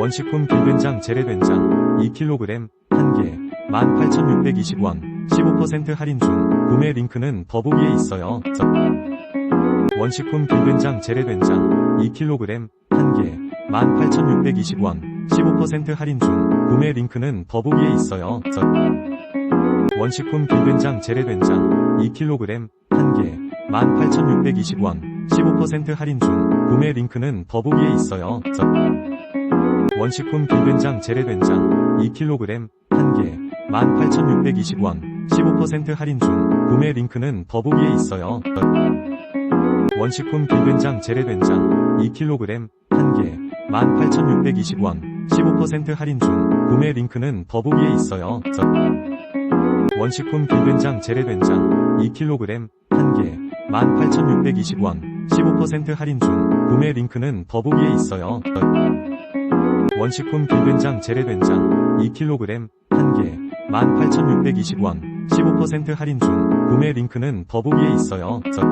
원식품 굴된장 재래된장 2kg 1개 18,620원 15% 할인 중 구매 링크는 더보기에 있어요. 저- 원식품 굴된장 재래된장 2kg 1개 18,620원 15% 할인 중 구매 링크는 더보기에 있어요. 저- 원식품 굴된장 재래된장 2kg 1개 18,620원 15% 할인 중 구매 링크는 더보기에 있어요. 저- 원식품 굴된장 재래된장 2kg 1개 18,620원 15% 할인 중 구매 링크는 더보기에 있어요. 저- 원식품 굴된장 재래된장 2kg 1개 18,620원 15% 할인 중 구매 링크는 더보기에 있어요. 저- 원식품 굴된장 재래된장 2kg 1개 18,620원 15% 할인 중 구매 링크는 더보기에 있어요. 저- 원식품 굴된장 재래된장 2kg 1개 18,620원 15% 할인 중 구매 링크는 더보기에 있어요. 저-